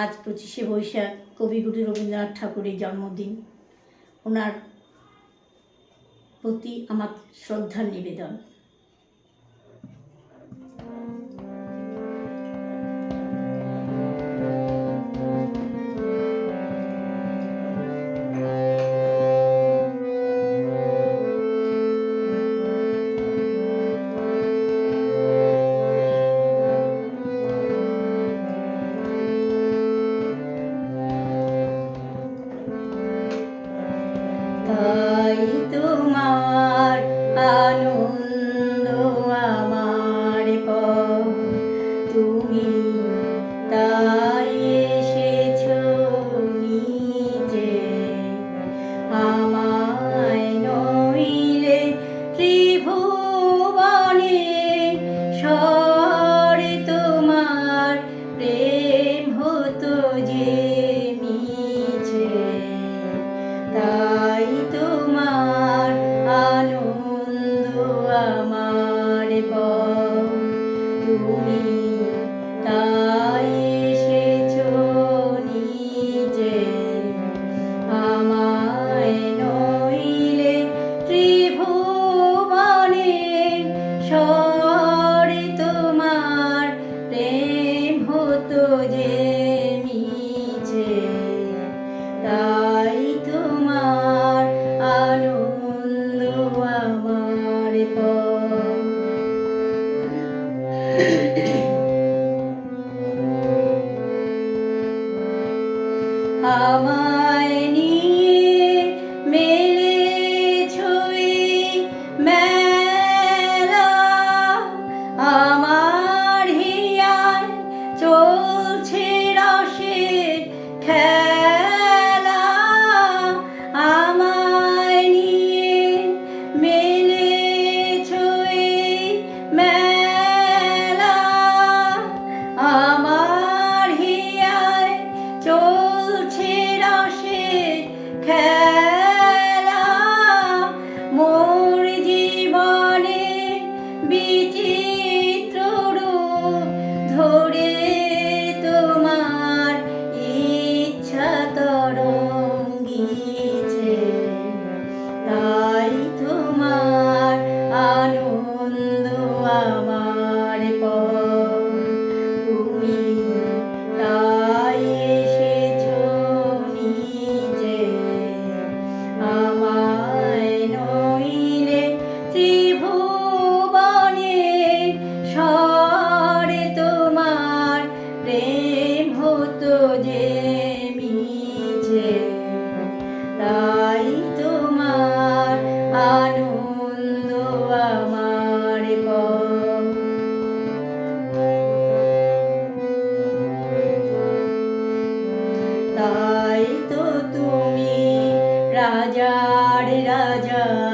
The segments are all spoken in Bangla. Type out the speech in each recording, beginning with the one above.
আজ পঁচিশে বৈশাখ কবিগুরু রবীন্দ্রনাথ ঠাকুরের জন্মদিন। ওনার প্রতি আমার শ্রদ্ধার নিবেদন। তোমার আনন্দ সরে তোমার প্রেম হতো যে তাই তোমার আনন্দ আমার আমার আমার হিয়ায় চোখ যে মিছে তাই তোমার আনন্দ আমার তাই তো তুমি রাজার রাজা।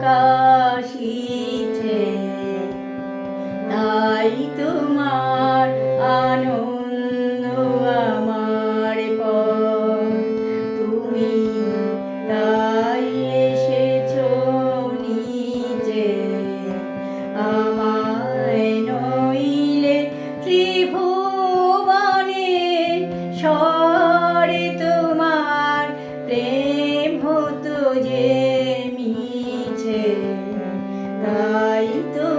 প্রকাশিছে। তাই তোমার আনন্দ আমার পর তুমি তাই এসেছ নিজে। আমায় নইলে ত্রিভুবনে সব aí então,